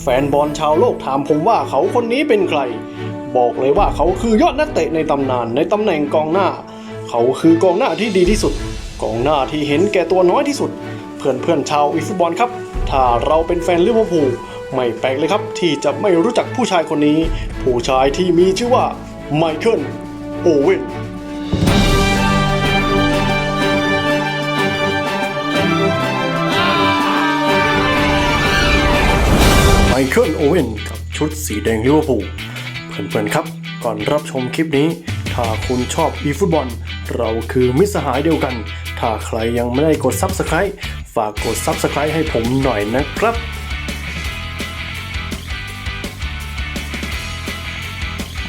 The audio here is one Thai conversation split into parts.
แฟนบอลชาวโลกถามผมว่าเขาคนนี้เป็นใคร บอกเลยว่าเขาคือยอดนักเตะในตำนานในตำแหน่งกองหน้า เขาคือกองหน้าที่ดีที่สุด กองหน้าที่เห็นแก่ตัวน้อยที่สุด เพื่อนเพื่อนชาวอีฟุตบอลครับ ถ้าเราเป็นแฟนลิเวอร์พูลไม่แปลกเลยครับ ที่จะไม่รู้จักผู้ชายคนนี้ ผู้ชายที่มีชื่อว่าไมเคิลโอเว่น เคิลโอเว่นกับชุดสีแดงลิเวอร์พูลเพื่อนๆครับ ก่อนรับชมคลิปนี้ ถ้าคุณชอบอีฟุตบอล เราคือมิสหายเดียวกัน ถ้าใครยังไม่ได้กด Subscribe ฝากกด Subscribe ให้ผมหน่อยนะครับ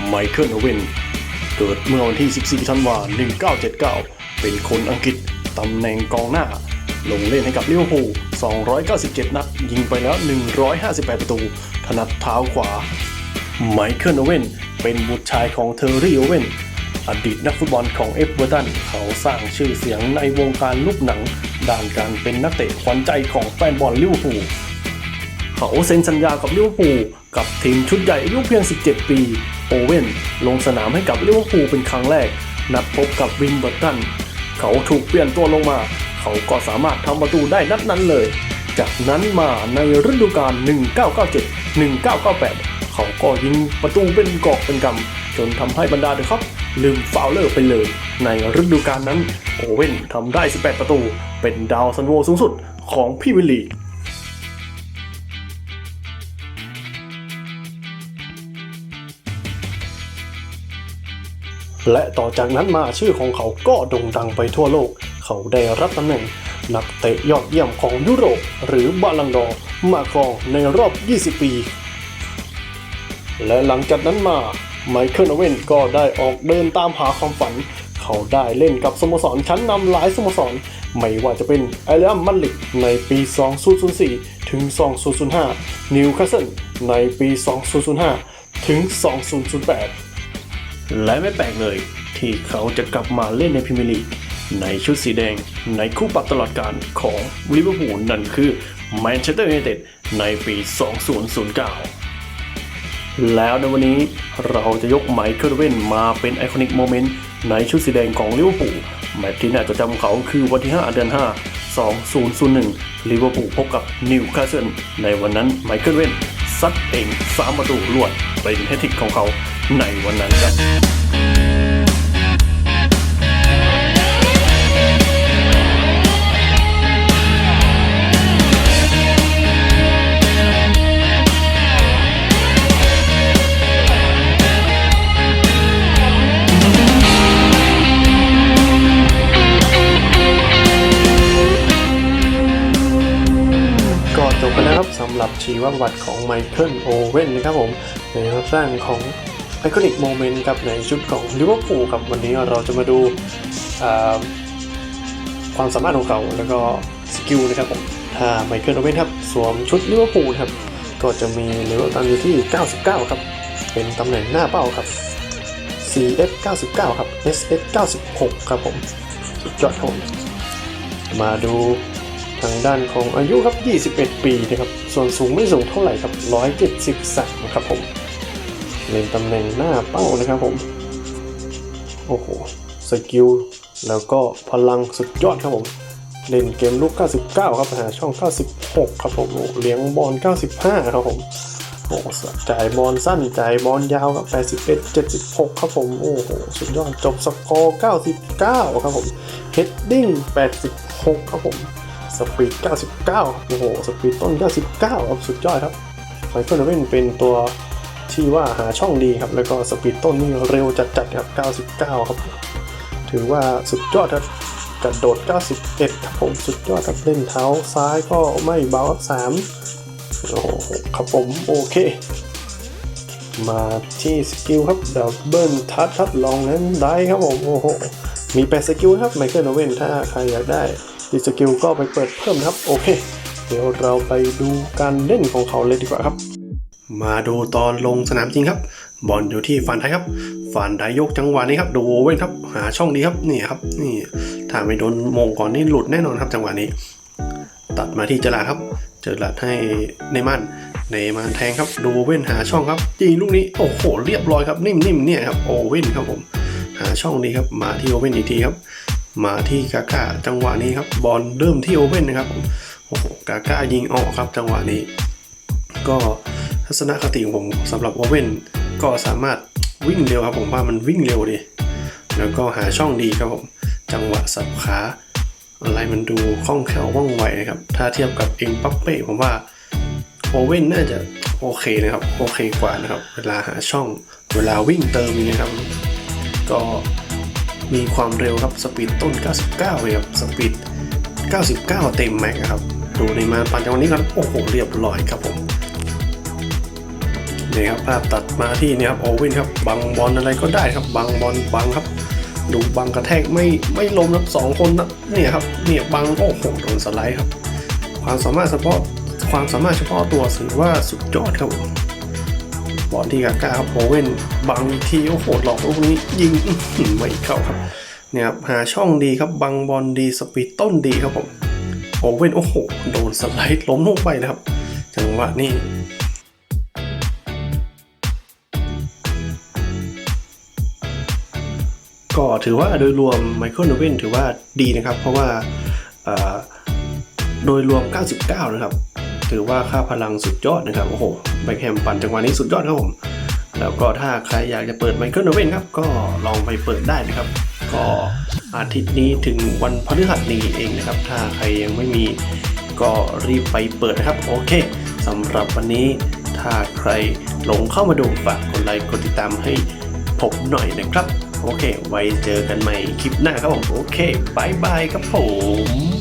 ไมเคิลโอเว่นเกิดเมื่อวันที่ 14 ธันวาคม 1979 เป็นคนอังกฤษ ตำแหน่งกองหน้า ลงเล่นให้กับลิเวอร์พูล 297 นัด ยิงไปแล้ว 158 ประตู ถนัดเท้าขวา ไมเคิลโอเว่นเป็นบุตรชายของเทอร์รี่โอเว่นอดีตนักฟุตบอลของเอฟเวอร์ตัน เขาสร้างชื่อเสียงในวงการลูกหนัง ด้านการเป็นนักเตะขวัญใจของแฟนบอลลิเวอร์พูลเขาเซ็นสัญญากับลิเวอร์พูลกับทีมชุดใหญ่อายุเพียง 17 ปี โอเว่นลงสนามให้กับลิเวอร์พูลเป็นครั้งแรก นัดพบกับวินเบอร์ตัน เขาถูกเปลี่ยนตัวลงมา เขาก็สามารถทำประตูได้นัดนั้นเลย จากนั้นมาในฤดูกาล 1997 1998 เขาก็ยิงประตูเป็นกอบเป็นกำจนทำให้บรรดาเดอะครับลืมฟาวเลอร์ไปเลย ในฤดูกาลนั้นโอเว่นทำได้ 18 ประตู เป็นดาวซันโวสูงสุดของพรีเมียร์ลีกและต่อจากนั้นมาชื่อของเขาก็โด่งดังไปทั่วโลก เขาได้รับตำแหน่ง นักเตะยอดเยี่ยมของยุโรป หรือบาลังดอร์มาครองในรอบ 20 ปี และหลังจากนั้นมาไมเคิลอเวนก็ได้ออกเดินตามหาความฝัน เขาได้เล่นกับสโมสรชั้นนำหลายสโมสร ไม่ว่าจะเป็นไอเลียมมันลิกในปี 2004 ถึง 2005 นิวคาสเซิลในปี 2005 ถึง 2008 และไม่แปลกเลยที่เขาจะกลับมาเล่นในพรีเมียร์ลีก ในชุดสีแดงในคู่ปรับตลอดการของลิเวอร์พูลนั่นคือแมนเชสเตอร์ยูไนเต็ดในปี 2009 แล้วในวันนี้เราจะยกไมเคิลเว่นมาเป็นไอคอนิกโมเมนต์ในชุดสีแดงของลิเวอร์พูลแมตช์ที่น่าจะจำเขาคือวันที่ 5 เดือน 5 2001ลิเวอร์พูลพบกับนิวคาสเซิลในวันนั้นไมเคิลเว่นซัดเอง3ประตูรวดเป็นแฮตทริกของเขาในวันนั้นครับำหรับชีวประวัติของไมเคิลโอเว่นนะครับผมในรับสร้างของไอคอนิกโมเมนต์กับในชุดของลิเวอร์พูลครับวันนี้เราจะมาดูความสามารถของเขาแล้วก็สกิลนะครับผมถ้าไมเคิลโอเว่นครับสวมชุดลิเวอร์พูลครับก็จะมีเลเวลตันอยู่ที่ 99 ครับ เป็นตำแหน่งหน้าเป้าครับ CF 99 ครับ SF 96 ครับผมสุดยอดผมมาดู ทางด้านของอายุครับ 21 ปีนะครับ ส่วนสูงไม่สูงเท่าไหร่ครับ 173 ครับผมเล่นตำแหน่งหน้าเป้านะครับผม โอ้โห สกิล แล้วก็พลังสุดยอดครับผม เล่นเกมลุก99 ครับหาช่อง 96 ครับผมโอ้เลี้ยงบอล 95 ครับผมโอ้จ่ายบอลสั้นจ่ายบอลยาวกับ81 76 ครับผม โอ้โห สุดยอด จบสกอร์ 99 ครับผม เฮดดิ้ง 86 ครับผม สปีด 99 โอ้โห สปีดต้น 99ครับสุดยอดครับไมเคิลเว่นเป็นตัวที่ว่าหาช่องดีครับ แล้วก็สปีดต้นนี่เร็วจัดๆครับ 99 ครับ ถือว่าสุดยอดครับกระโดด 91 ครับผมสุดยอดครับเล่นเท้าซ้ายก็ไม่เบาครับ3โอ้โหครับผมโอเค มาที่สกิลครับดับเบิลทัชครับลองนั้นได้ครับผมโอ้โหมีแปดสกิลครับไมเคิลโอเว่นถ้าใครอยากได้ ดีสกิลก็ไปเปิดเพิ่มนะครับ โอเค เดี๋ยวเราไปดูการเล่นของเขาเลยดีกว่าครับ มาดูตอนลงสนามจริงครับ บอลอยู่ที่ฟันไทยครับฟันไทยยกจังหวะนี้ครับดูโอเว่นครับ หาช่องดีครับนี่ครับนี่ถ้าไม่โดนมงก่อนนี่หลุดแน่นอนครับจังหวะนี้ ตัดมาที่เจอราครับ เจอราให้ในมันเนมาแทงครับดูเว้นหาช่องครับยิงลูกนี้โอ้โหเรียบร้อยครับนิ่มๆเนี่ยครับโอเว่นครับผม หาช่องนี้ครับมาที่โอเว่นอีกทีครับ มาที่กาก้าจังหวะนี้ครับบอลเริ่มที่โอเว่นนะครับผมโอ้โหกาก้ายิงออกครับจังหวะนี้ ก็ทัศนคติของผมสำหรับโอเว่นก็สามารถวิ่งเร็วครับผมว่ามันวิ่งเร็วดี แล้วก็หาช่องดีครับผมจังหวะสับขาอะไรมันดูคล่องแคล่วว่องไวนะครับ ถ้าเทียบกับเอ็มปัปเป้ผมว่าโอเว่นน่าจะโอเคนะครับ โอเคกว่านะครับ เวลาหาช่องเวลาวิ่งเติมนี่นะครับ ก็ มีความเร็วครับสปีดต้น 99เลยครับสปีด 99 เต็มแม็กซ์ครับ ดูในมาปันจังวะนี้ครับโอ้โหเรียบร้อยครับผมนี่ครับภาพตัดมาที่เนี่ยครับโอเว่นครับบังบอลอะไรก็ได้ครับบังบอลบังครับ ดูบังกระแทกไม่ไม่ล้มครับสองคนนะเนี่ยครับเนี่ยบังโอ้โหโดนสไลด์ครับ ความสามารถเฉพาะความสามารถเฉพาะตัวถือว่าสุดยอดครับผม บอลที่กาก้าครับโอเว่นบังทีโอ้โหหลอกลูกนี้ยิงไม่เข้าครับเนี่ยครับหาช่องดีครับบังบอลดีสปีดต้นดีครับผมโอเว่นโอ้โหโดนสไลด์ล้มลงไปนะครับจังหวะนี้ก็ถือว่าโดยรวมไมเคิลโนเว่นถือว่าดีนะครับ เพราะว่าโดยรวม 99 นะครับ ถือว่าค่าพลังสุดยอดนะครับโอ้โหแบ็คแฮมปั่นจังหวะนี้สุดยอดครับผมแล้วก็ถ้าใครอยากจะเปิดไมเคิลโนเวนครับก็ลองไปเปิดได้นะครับ ก็อาทิตย์นี้ถึงวันพฤหัสนี้เองนะครับ ถ้าใครยังไม่มีก็รีบไปเปิดนะครับ โอเคสำหรับวันนี้ถ้าใครหลงเข้ามาดูฝากกดไลค์กดติดตามให้ผมหน่อยนะครับ โอเค ไว้เจอกันใหม่คลิปหน้าครับผม โอเคบายบายครับผม